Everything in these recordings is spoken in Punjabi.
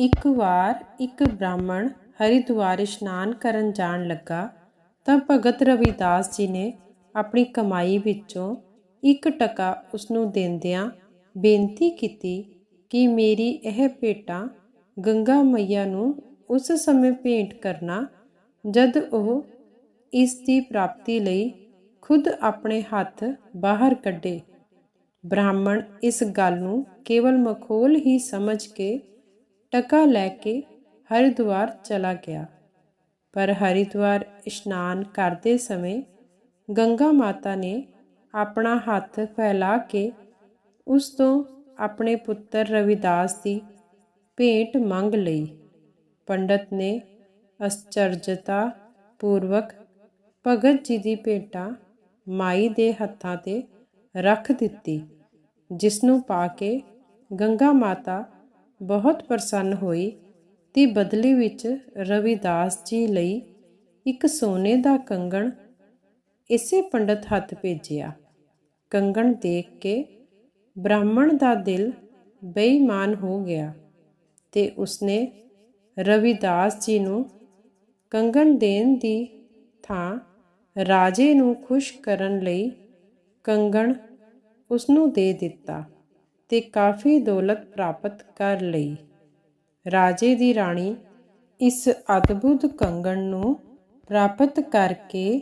ਇੱਕ ਵਾਰ ਇੱਕ ਬ੍ਰਾਹਮਣ ਹਰਿਦੁਆਰ ਇਸ਼ਨਾਨ ਕਰਨ ਜਾਣ ਲੱਗਾ ਤਾਂ ਭਗਤ ਰਵਿਦਾਸ ਜੀ ਨੇ ਆਪਣੀ ਕਮਾਈ ਵਿੱਚੋਂ ਇੱਕ ਟਕਾ ਉਸਨੂੰ ਦਿੰਦਿਆਂ ਬੇਨਤੀ ਕੀਤੀ ਕਿ ਮੇਰੀ ਇਹ ਭੇਟਾਂ ਗੰਗਾ ਮਈਆ ਨੂੰ ਉਸ ਸਮੇਂ ਭੇਂਟ ਕਰਨਾ ਜਦ ਉਹ ਇਸ ਦੀ ਪ੍ਰਾਪਤੀ ਲਈ ਖੁਦ ਆਪਣੇ ਹੱਥ ਬਾਹਰ ਕੱਢੇ। ਬ੍ਰਾਹਮਣ ਇਸ ਗੱਲ ਨੂੰ ਕੇਵਲ ਮਖੌਲ ਹੀ ਸਮਝ ਕੇ ਟਕਾ ਲੈ ਕੇ ਹਰਿਦੁਆਰ ਚਲਾ ਗਿਆ। ਪਰ ਹਰਿਦੁਆਰ ਇਸ਼ਨਾਨ ਕਰਦੇ ਸਮੇਂ ਗੰਗਾ ਮਾਤਾ ਨੇ ਆਪਣਾ ਹੱਥ ਫੈਲਾ ਕੇ ਉਸ ਤੋਂ ਆਪਣੇ ਪੁੱਤਰ ਰਵਿਦਾਸ ਦੀ ਭੇਟ ਮੰਗ ਲਈ। ਪੰਡਤ ਨੇ ਅਸਚਰਜਤਾ ਪੂਰਵਕ ਭਗਤ ਜੀ ਦੀ ਭੇਟਾ ਮਾਈ ਦੇ ਹੱਥਾਂ ਤੇ ਰੱਖ ਦਿੱਤੀ ਜਿਸ ਨੂੰ ਪਾ ਕੇ ਗੰਗਾ ਮਾਤਾ ਬਹੁਤ ਪ੍ਰਸੰਨ ਹੋਈ ਤੇ ਬਦਲੇ ਵਿੱਚ ਰਵਿਦਾਸ ਜੀ ਲਈ ਇੱਕ ਸੋਨੇ ਦਾ ਕੰਗਣ ਇਸੇ ਪੰਡਤ ਹੱਥ ਭੇਜਿਆ। ਕੰਗਣ ਦੇਖ ਕੇ ਬ੍ਰਾਹਮਣ ਦਾ ਦਿਲ ਬੇਈਮਾਨ ਹੋ ਗਿਆ ਤੇ ਉਸਨੇ ਰਵਿਦਾਸ ਜੀ ਨੂੰ ਕੰਗਣ ਦੇਣ ਦੀ ਥਾਂ ਰਾਜੇ ਨੂੰ ਖੁਸ਼ ਕਰਨ ਲਈ ਕੰਗਣ ਉਸ ਨੂੰ ਦੇ ਦਿੱਤਾ। ਤੇ ਕਾਫੀ ਦੌਲਤ ਪ੍ਰਾਪਤ ਕਰ ਲਈ। ਰਾਜੇ ਦੀ ਰਾਣੀ ਇਸ ਅਦਭੁਤ ਕੰਗਣ ਨੂੰ ਪ੍ਰਾਪਤ ਕਰਕੇ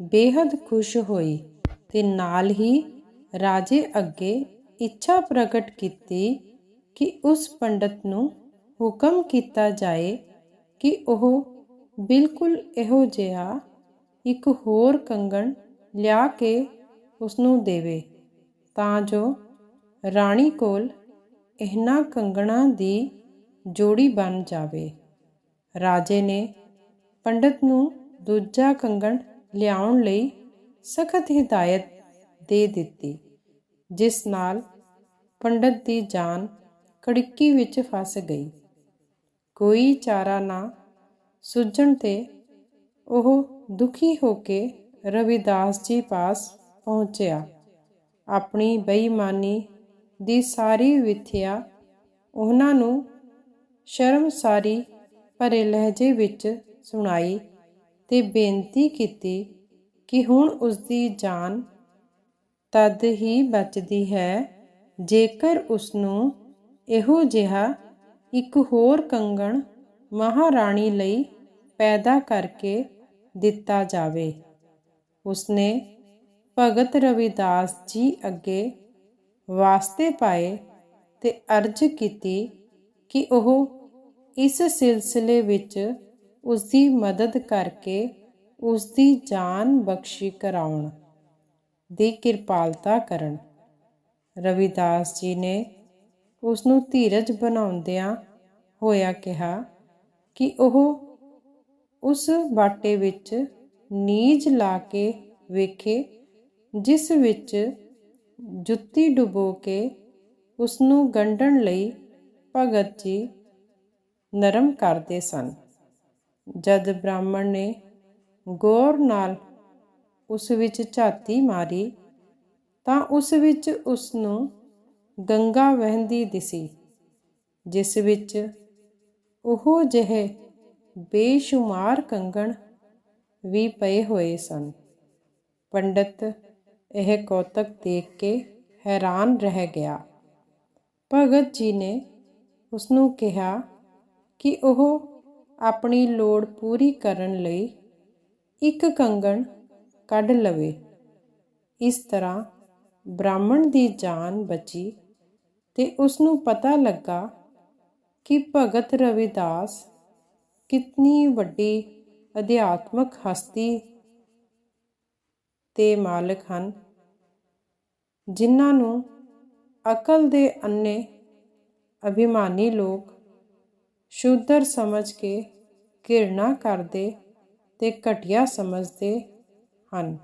ਬੇहद ਖੁਸ਼ ਹੋਈ ਤੇ ਨਾਲ ਹੀ ਰਾਜੇ ਅੱਗੇ ਇੱਛਾ ਪ੍ਰਗਟ ਕੀਤੀ ਕਿ ਉਸ ਪੰਡਤ ਨੂੰ ਹੁਕਮ ਕੀਤਾ ਜਾਏ ਕਿ ਉਹ ਬਿਲਕੁਲ ਇਹੋ ਜਿਹਾ ਇੱਕ ਹੋਰ ਕੰਗਣ ਲਿਆ ਕੇ ਉਸ ਨੂੰ ਦੇਵੇ। ਤਾਂ ਜੋ ਰਾਣੀ ਕੋਲ ਇਹਨਾਂ ਕੰਗਣਾ ਦੀ ਜੋੜੀ ਬਣ ਜਾਵੇ। ਰਾਜੇ ਨੇ ਪੰਡਤ ਨੂੰ ਦੂਜਾ ਕੰਗਣ ਲਿਆਉਣ ਲਈ ਸਖਤ ਹਿਦਾਇਤ ਦੇ ਦਿੱਤੀ, ਜਿਸ ਨਾਲ ਪੰਡਤ ਦੀ ਜਾਨ ਕੜਿੱਕੀ ਵਿੱਚ ਫਸ ਗਈ। ਕੋਈ ਚਾਰਾ ਨਾ ਸੁਝਣ ਤੇ ਉਹ ਦੁਖੀ ਹੋ ਕੇ ਰਵਿਦਾਸ ਜੀ ਪਾਸ ਪਹੁੰਚਿਆ। ਆਪਣੀ ਬੇਈਮਾਨੀ ਦੀ ਸਾਰੀ ਵਿਥਿਆ ਉਹਨਾਂ ਨੂੰ ਸ਼ਰਮਸਾਰੀ ਭਰੇ ਲਹਿਜੇ ਵਿੱਚ ਸੁਣਾਈ ਤੇ ਬੇਨਤੀ ਕੀਤੀ ਕਿ ਹੁਣ ਉਸ ਦੀ ਜਾਨ ਤਦ ਹੀ ਬਚਦੀ ਹੈ, ਜੇਕਰ ਉਸ ਨੂੰ ਇਹੋ ਜਿਹਾ ਇੱਕ ਹੋਰ ਕੰਗਣ ਮਹਾਰਾਣੀ ਲਈ ਪੈਦਾ ਕਰਕੇ ਦਿੱਤਾ ਜਾਵੇ। ਉਸਨੇ ਭਗਤ ਰਵਿਦਾਸ ਜੀ ਅੱਗੇ ਵਾਸਤੇ ਪਾਏ ਤੇ ਅਰਜ਼ ਕੀਤੀ ਕਿ ਉਹ ਇਸ ਸਿਲਸਿਲੇ ਵਿੱਚ ਉਸ ਦੀ ਮਦਦ ਕਰਕੇ ਉਸ ਦੀ ਜਾਨ ਬਖਸ਼ੀ ਕਰਾਉਣ ਦੀ ਕਿਰਪਾਲਤਾ ਕਰਨ। ਰਵਿਦਾਸ ਜੀ ਨੇ ਉਸ ਨੂੰ ਧੀਰਜ ਬਣਾਉਂਦਿਆਂ ਹੋਇਆ ਕਿਹਾ ਕਿ ਉਹ ਉਸ ਬਾਟੇ ਵਿੱਚ ਨੀਜ ਲਾ ਕੇ ਵੇਖੇ, ਜਿਸ ਵਿੱਚ ਜੁੱਤੀ ਡੁਬੋ ਕੇ ਉਸ ਨੂੰ ਗੰਢਣ ਲਈ ਭਗਤ ਜੀ ਨਰਮ ਕਰਦੇ ਸਨ। ਜਦ ਬ੍ਰਾਹਮਣ ਨੇ ਗੌਰ ਨਾਲ ਉਸ ਵਿੱਚ ਝਾਤੀ ਮਾਰੀ, ਤਾਂ ਉਸ ਵਿੱਚ ਉਸ ਨੂੰ ਗੰਗਾ ਵਹਿੰਦੀ ਦਿਸੀ, ਜਿਸ ਵਿੱਚ ਉਹ ਜਿਹੇ ਬੇਸ਼ੁਮਾਰ ਕੰਗਣ ਵੀ ਪਏ ਹੋਏ ਸਨ। ਪੰਡਤ ਇਹ ਕੌਤਕ ਦੇਖ ਕੇ ਹੈਰਾਨ ਰਹਿ ਗਿਆ। ਭਗਤ ਜੀ ਨੇ ਉਸ ਨੂੰ ਕਿਹਾ ਕਿ ਉਹ ਆਪਣੀ ਲੋੜ ਪੂਰੀ ਕਰਨ ਲਈ ਇੱਕ ਕੰਗਣ ਕੱਢ ਲਵੇ। ਇਸ ਤਰ੍ਹਾਂ ਬ੍ਰਾਹਮਣ ਦੀ ਜਾਨ ਬਚੀ ਤੇ ਉਸ ਨੂੰ ਪਤਾ ਲੱਗਾ ਕਿ ਭਗਤ ਰਵਿਦਾਸ ਕਿੰਨੀ ਵੱਡੀ ਅਧਿਆਤਮਕ ਹਸਤੀ ਤੇ ਮਾਲਕ ਹਨ। ਜਿਨ੍ਹਾਂ ਨੂੰ ਅਕਲ ਦੇ ਅੰਨੇ ਅਭਿਮਾਨੀ ਲੋਕ ਸ਼ੂਦਰ ਸਮਝ ਕੇ ਘਿਰਣਾ ਕਰਦੇ ਤੇ ਘਟਿਆ ਸਮਝਦੇ ਹਨ।